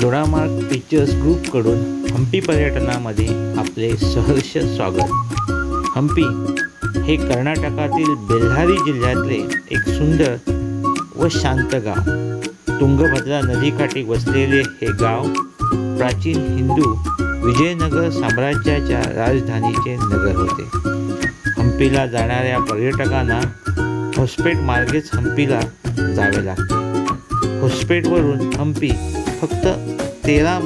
Dodamarg pictures ग्रुपकडून हम्पी पर्यटनामध्ये आपले सहर्ष स्वागत. हम्पी हे कर्नाटकातील बेल्हारी जिल्ह्यातले एक सुंदर व शांत गाव. तुंगभद्रा नदीकाठी वसलेले हे गाव प्राचीन हिंदू विजयनगर साम्राज्याच्या राजधानीचे नगर होते. हम्पीला जाणाऱ्या पर्यटकांना होस्पेट मार्गेच हम्पीला जावे लागते. होस्पेटवरून हम्पी फक्त तेरा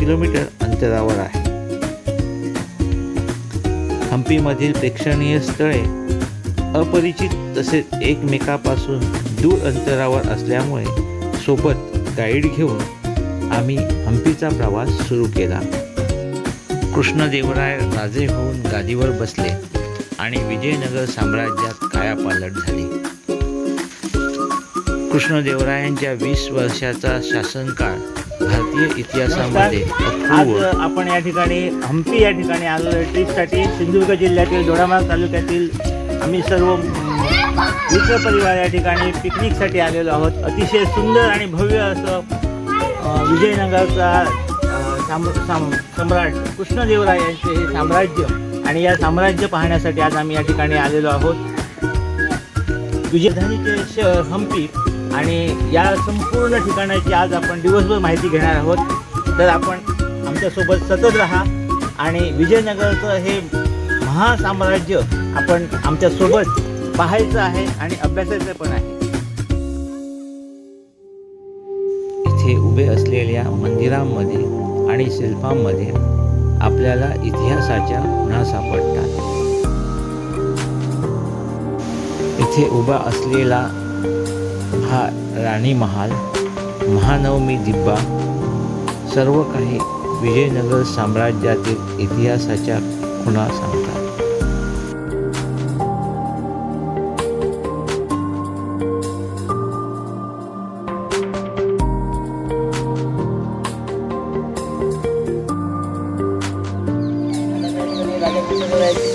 किलोमीटर अंतरावर आहे. हम्पीमधील प्रेक्षणीय स्थळे अपरिचित तसेच एकमेकापासून दूर अंतरावर असल्यामुळे सोबत गाईड घेऊन आम्ही हम्पीचा प्रवास सुरू केला. कृष्णदेवराय राजे होऊन गादीवर बसले आणि विजयनगर साम्राज्यात कायापालट झाली. कृष्णदेवरायांच्या वीस वर्षाचा शासनकाळ भारतीय इतिहासामध्ये आज आपण या ठिकाणी हम्पी या ठिकाणी आलो ट्रिपसाठी सिंधुदुर्ग जिल्ह्यातील दोडामार्ग तालुक्यातील आम्ही सर्व म, मित्र परिवार या ठिकाणी पिकनिकसाठी आलेलो आहोत. अतिशय सुंदर आणि भव्य असं विजयनगरचा साम साम सम्राट कृष्णदेवराय यांचे हे साम्राज्य आणि या साम्राज्य पाहण्यासाठी आज आम्ही या ठिकाणी आलेलो आहोत. विजयधानीचे शहर हम्पी. आणि या संपूर्ण ठिकाणाची आज आपण दिवसभर माहिती घेणार आहोत. तर आपण आमच्यासोबत सतत राहा आणि विजयनगरचं हे महासाम्राज्य आपण आमच्यासोबत पाहायचं आहे आणि अभ्यासायचं पण आहे. इथे उभे असलेल्या मंदिरांमध्ये आणि शिल्पांमध्ये आपल्याला इतिहासाच्या उन्हा सापडतात. इथे उभा असलेला हा राणी महाल महानवमी दिब्बा सर्व काही विजयनगर साम्राज्यातील इतिहासाच्या खुणा सांगतात.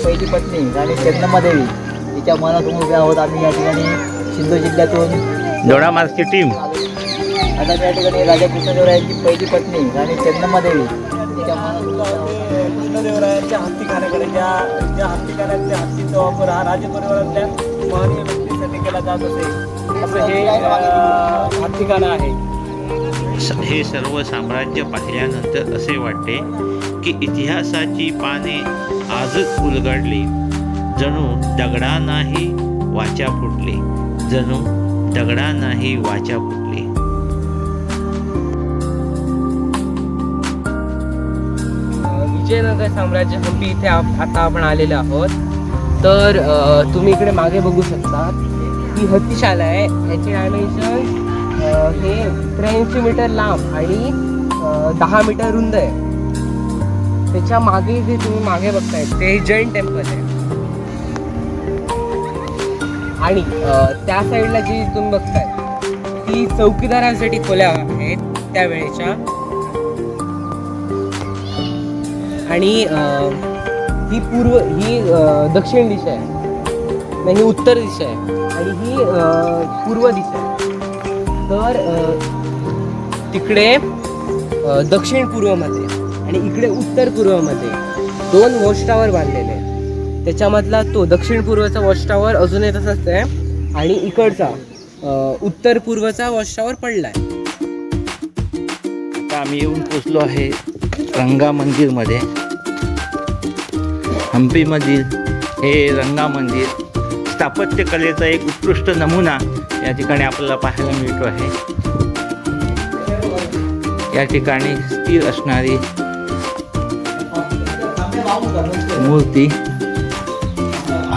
पहिली पत्नी राणी चन्नम्मादेवी तिच्या मनातून उभ्या आहोत आम्ही या ठिकाणी. सिंधू जिल्ह्यातून दोडामार्गची टीम आता त्या ठिकाणी राजा कृष्णदेवरायांची पहिली पत्नी राणी आहोत. कृष्णदेवरायांच्या हत्तीखान्याकडे ज्या ज्या हत्तीखान्यातल्या हत्तीचा वापर हा राजपरिवारातल्या महनीय व्यक्तीसाठी केला जात असे. असं हे हत्तीखाना आहे. स- हे सर्व साम्राज्य पाहिल्यानंतर असे वाटते की इतिहासाची पाने आजच उलगडली. जणू दगडा नाही वाचा फुटली. जणू दगडांनाही वाचा फुटली विजयनगर साम्राज्य हम्पी इथे आप- आता आपण आलेलो आहोत. तर तुम्ही इकडे मागे बघू शकता ही हत्तीशाला आहे. ह्याचे डायमेन्शन हे त्र्याऐंशी मीटर लांब आणि दहा मीटर रुंद आहे. त्याच्यामागे जे तुम्ही मागे बघताय ते जैन टेम्पल आहे. आणि त्या साईडला जी तुम्ही बघताय ती चौकीदारांसाठी खोल्या आहेत त्यावेळेच्या. आणि ही पूर्व ही दक्षिण दिशा आहे. नाही ही उत्तर दिशा आहे. आणि ही पूर्व दिशा आहे. तर तिकडे दक्षिण पूर्वमध्ये आणि इकडे उत्तर पूर्वमध्ये दोन वॉच बांधलेले त्याच्यामधला तो दक्षिण पूर्वचा वॉच टावर अजूनही तसाच आहे. आणि इकडचा उत्तर पूर्वचा वॉच टावर पडला आहे आम्ही येऊन पोचलो आहे रंगा मंदिरमध्ये. हम्पीमधील हे रंगा मंदिर स्थापत्यकलेचा एक उत्कृष्ट नमुना या ठिकाणी आपल्याला पाहायला मिळतो आहे. या ठिकाणी स्थिर असणारी मूर्ती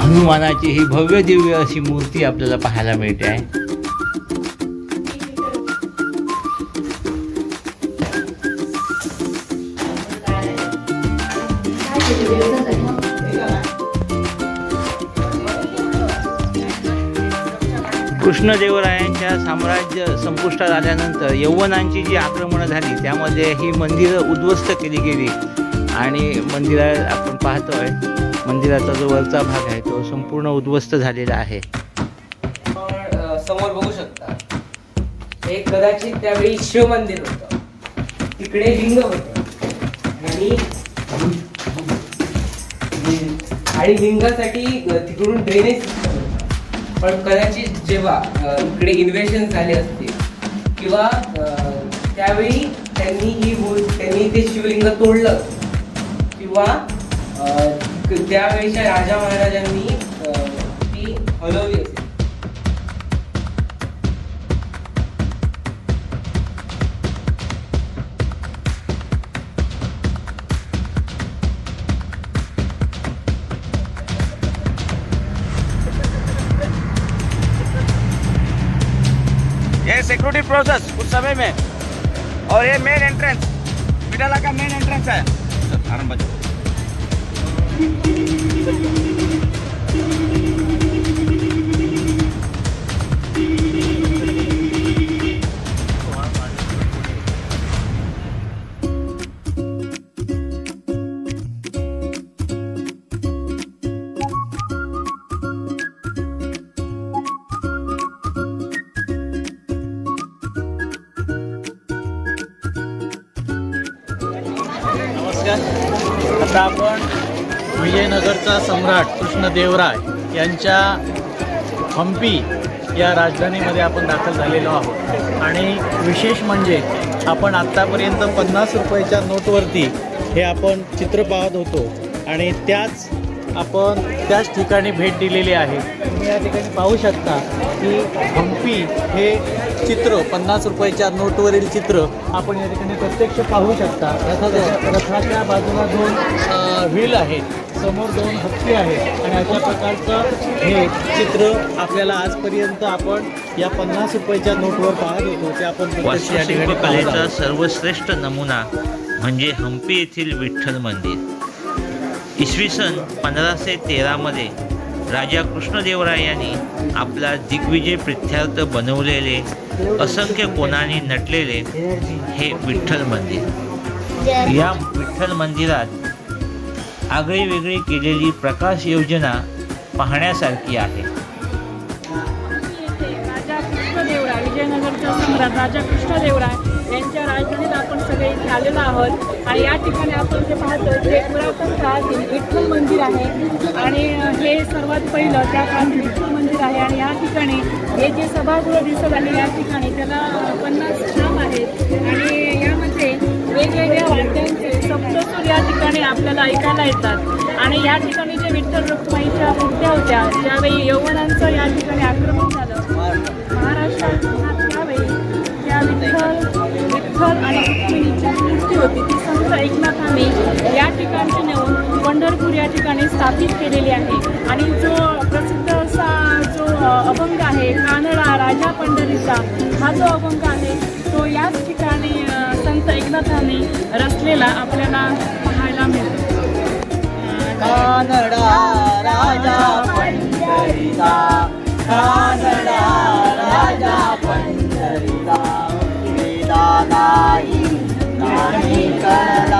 हनुमानाची ही भव्य दिव्य अशी मूर्ती आपल्याला पाहायला मिळते. आहे कृष्णदेवरायांच्या साम्राज्य संपुष्टात आल्यानंतर यवनांची जी आक्रमणं झाली त्यामध्ये ही मंदिरं उद्ध्वस्त केली गेली. आणि मंदिरात आपण पाहतोय मंदिराचा जो वरचा भाग आहे तो संपूर्ण उद्ध्वस्त झालेला आहे. समोर बघू शकता. हे कदाचित त्यावेळी शिवमंदिर होतं. तिकडे लिंग होतं. आणि आणि लिंगासाठी तिकडून ड्रेनेज पण कदाचित जेव्हा इकडे इन्व्हेशन झाले असतील किंवा त्यावेळी त्यांनी ही त्यांनी ते शिवलिंग तोडलं किंवा त्यावेळेच्या राजा महाराजांनी ती हलवली असेल. ये सिक्योरिटी प्रोसेस कुछ समय में और ये मेन एंट्रेंस विडाला का मेन एंट्रेंस है। आराम बचो नमस्कार आता आपण विजयनगरचा सम्राट कृष्णदेवराय यांच्या हम्पी या राजधानीमध्ये आपण दाखल झालेलो आहोत. आणि विशेष म्हणजे आपण आत्तापर्यंत पन्नास रुपयाच्या नोटवरती हे आपण चित्र पाहत होतो आणि त्याच आपण त्याच ठिकाणी भेट दिलेली आहे. तुम्ही या ठिकाणी पाहू शकता की हम्पी हे चित्र पन्नास रुपयाच्या नोटवरील चित्र आपण या ठिकाणी प्रत्यक्ष पाहू शकता. रथाच्या रथाच्या बाजूला दोन व्हील आहेत. समोर दोन हत्ती आहेत. आणि अशा प्रकारचं हे चित्र आपल्याला आजपर्यंत आपण या पन्नास रुपयाच्या नोटवर पाहत होतो. ते आपण या ठिकाणी आहोत. सर्वश्रेष्ठ नमुना म्हणजे हम्पी येथील विठ्ठल मंदिर. इसवी सन पंधराशे तेरामध्ये राजा कृष्णदेवराय यांनी आपला दिग्विजय प्रित्यार्थ बनवलेले असंख्य कोणाने नटलेले हे विठ्ठल मंदिर. या विठ्ठल मंदिरात आगळी वेगळी केलेली प्रकाश योजना पाहण्यासारखी आहे. येथे राजा कृष्णदेवराय विजयनगरचा सम्राट राजा कृष्णदेवराय यांच्या राजधानीत आपण सगळे इथे आलेलो आहोत. आणि या ठिकाणी आपण जे पाहतो ते पुरातन काळातील विठ्ठल मंदिर आहे. आणि हे सर्वात पहिलं त्या काळातील विठ्ठल मंदिर आहे. आणि या ठिकाणी हे जे सभागृह दिसत आहे या ठिकाणी पन्नास खांब आहेत. आणि यामध्ये वेगवेगळ्या वाद्यांचे सप्तसूर या ठिकाणी आपल्याला ऐकायला येतात. आणि या ठिकाणी जे विठ्ठल रुक्माईच्या मूर्त्या होत्या ज्यावेळी यवनांचं या ठिकाणी आक्रमण झालं महाराष्ट्रात त्यावेळी त्या विठ्ठल विठ्ठल आणि रुक्मिणीची मूर्ती होती. ती संत एकनाथाने या ठिकाणची नेऊन पंढरपूर या ठिकाणी स्थापित केलेली आहे. आणि जो अभंग आहे कानडा राजा पंढरीचा. हा जो अभंग आहे तो याच ठिकाणी संत एकनाथाने रचलेला आपल्याला पाहायला मिळतो. कानडा राजा पंढरीचा. कानडा राजा पंढरीचा. नाही नाही कळला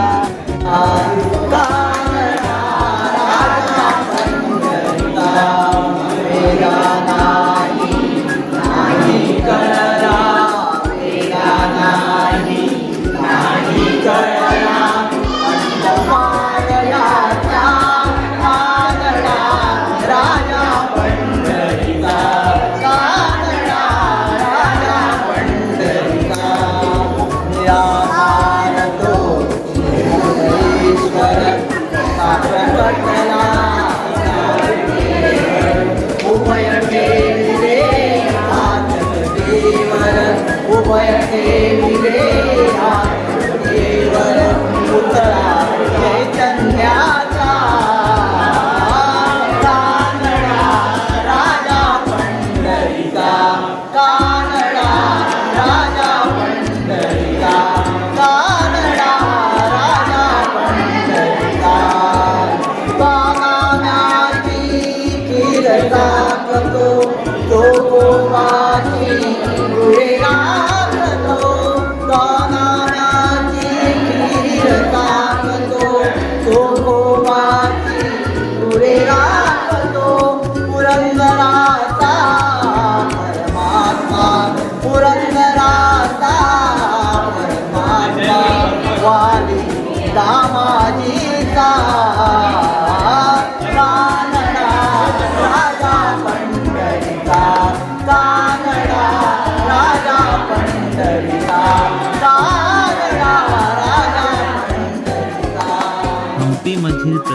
खीरता करतो तो गोवाची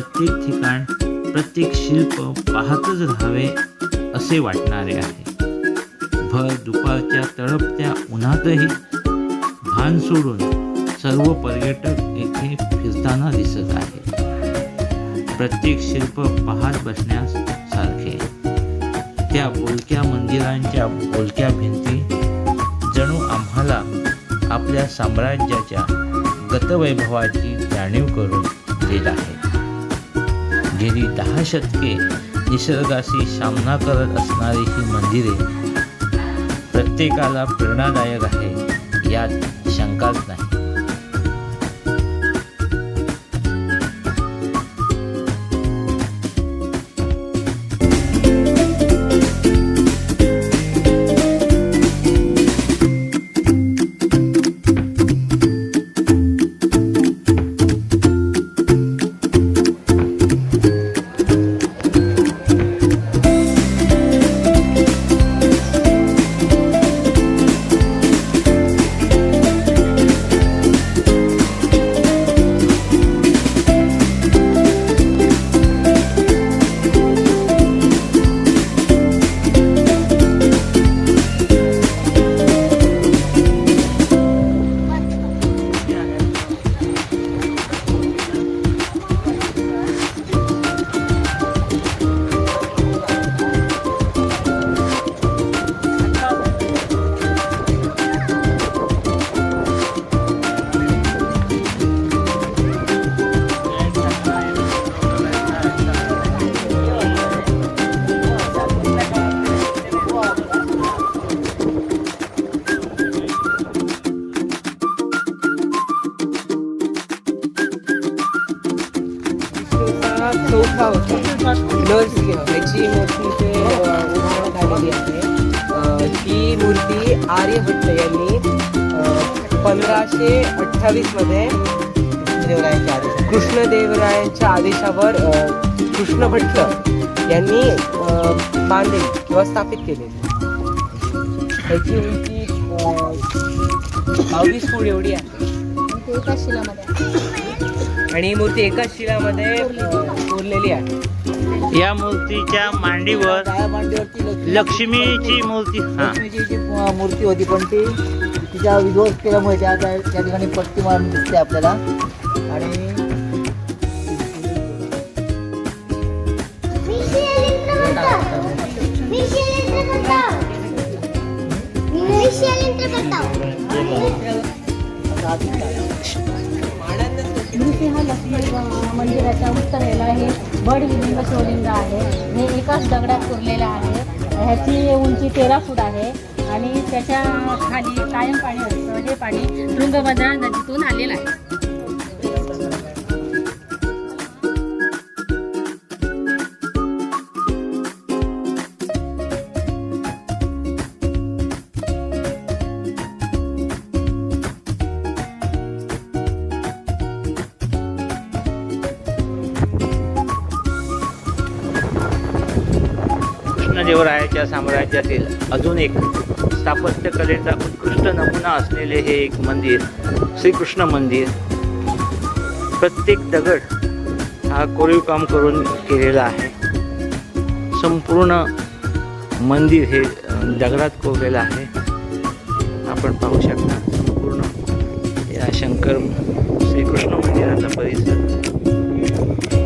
प्रत्येक ठिकाण प्रत्येक शिल्प पाहतच राहावे असे वाटणारे आहे. भर दुपारच्या तळपत्या उन्हातही भान सोडून सर्व पर्यटक येथे फिरताना दिसत आहे प्रत्येक शिल्प पाहत बसण्यास सारखे. त्या बोलक्या मंदिरांच्या बोलक्या भिंती जणू आम्हाला आपल्या साम्राज्याच्या गतवैभवाची जाणीव करून देत आहे गेली दहा शतके निसर्गाशी सामना करत असणारी ही मंदिरे प्रत्येकाला प्रेरणादायक आहे यात शंकाच नाही. आर्यभट्ट यांनी पंधराशे अठ्ठावीसमध्ये देवरायांच्या आदेशाने कृष्णदेवरायांच्या आदेशावर कृष्ण भट्ट यांनी बांधली किंवा स्थापित केलेली ह्याची उंची बावीस फूट एवढी आहे. आणि ही मूर्ती एकाच शिलामध्ये कोरलेली आहे. या मूर्तीच्या मांडीवर मांडीवरती लक्ष्मीची मूर्ती हा. लक्ष्मीची जी मूर्ती होती पण ती तिच्या विध्वंस केल्यामुळे त्या त्या त्या ठिकाणी पट्टी मारून दिसते आपल्याला. आणि नृसिंह लक्ष्मी मंदिराच्या उत्तरेला हे बड हिलिंग शिवलिंग आहे. हे एकाच दगडात कोरलेलं आहे. ह्याची उंची तेरा फूट आहे आणि त्याच्याखाली कायम पाणी असतं. हे पाणी तुंगभद्रा नदीतून आलेलं आहे. कृष्णदेवरायाच्या साम्राज्यातील अजून एक स्थापत्यकलेचा उत्कृष्ट नमुना असलेले हे एक मंदिर श्रीकृष्ण मंदिर. प्रत्येक दगड हा कोरीव काम करून केलेला आहे. संपूर्ण मंदिर हे दगडात कोरलेलं आहे. आपण पाहू शकता संपूर्ण या शंकर श्रीकृष्ण मंदिराचा परिसर.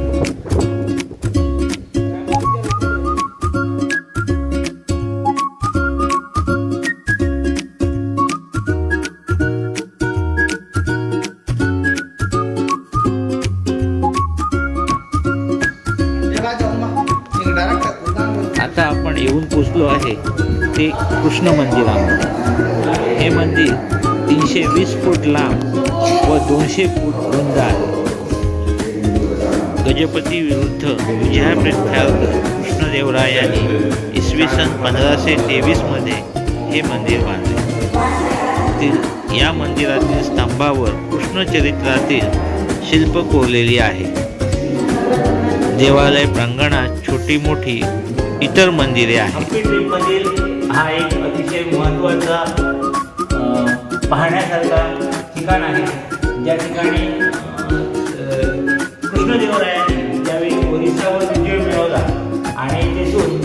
कृष्ण कृष्ण आहे. हे मंदिर तीनशे वीस फूट लांब व दोनशे फूट रुंद आहे. गजपती विरुद्ध विजयाप्रख्यात कृष्णदेवरायांनी इसवी सन पंधराशे तेवीसमध्ये हे मंदिर बांधले. या मंदिरातील स्तंभावर कृष्णचरित्रातील शिल्प कोरलेली आहे. देवालय प्रांगणात छोटी मोठी इतर मंदिरे आहेत. हा एक अतिशय महत्त्वाचा पाहण्यासारखा ठिकाण आहे. ज्या ठिकाणी अ, कृष्णदेवरायांनी ज्यावेळी ओरिसावर विजय मिळवला आणि तेथून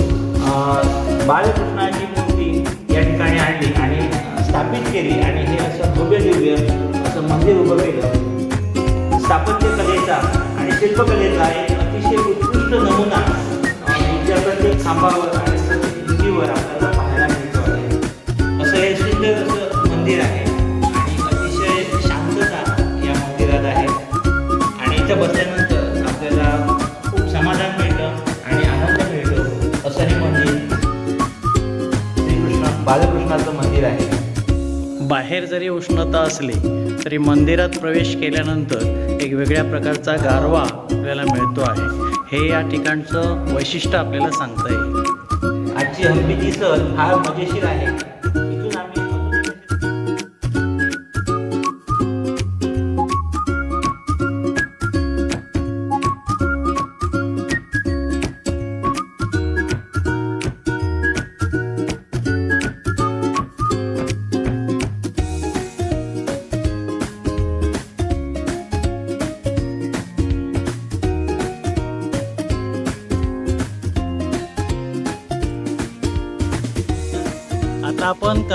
बालकृष्णाची मूर्ती या ठिकाणी आणली आणि स्थापित केली आणि हे असं भव्य दिव्य असं मंदिर उभं केलं. स्थापत्यकलेचा आणि शिल्पकलेचा एक अतिशय उत्कृष्ट नमुना बाहेर जरी उष्णता असली तरी मंदिरात प्रवेश केल्यानंतर एक वेगळ्या प्रकारचा गारवा आपल्याला मिळतो आहे. हे या ठिकाणचं वैशिष्ट्य आपल्याला सांगता येईल. आजची हंपीची सहल फार मजेशीर आहे.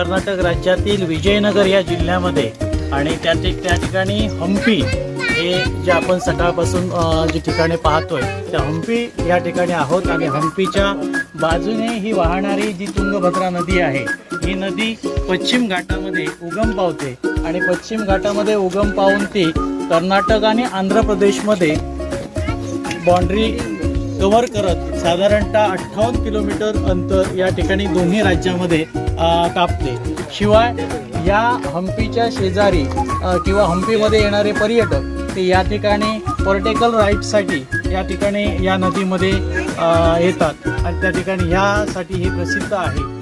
कर्नाटक राज्यातील विजयनगर या जिल्ह्यामध्ये. आणि त्या त्या ठिकाणी हम्पी हे जे आपण सकाळपासून जे जी ठिकाणे पाहतोय त्या हम्पी या ठिकाणी आहोत. आणि हम्पीच्या बाजूने ही वाहणारी जी तुंगभद्रा नदी आहे ही नदी पश्चिम घाटामध्ये उगम पावते. आणि पश्चिम घाटामध्ये उगम पावून ती कर्नाटक आणि आंध्र प्रदेशमध्ये बाँड्री कव्हर करत साधारणतः अठ्ठावन्न किलोमीटर अंतर या ठिकाणी दोन्ही राज्यामध्ये कापते शिवाय या हम्पीच्या शेजारी किंवा हम्पीमध्ये येणारे पर्यटक ते या ठिकाणी पर्टिकल राईडसाठी या ठिकाणी या नदीमध्ये येतात. आणि त्या ठिकाणी ह्यासाठी हे प्रसिद्ध आहे.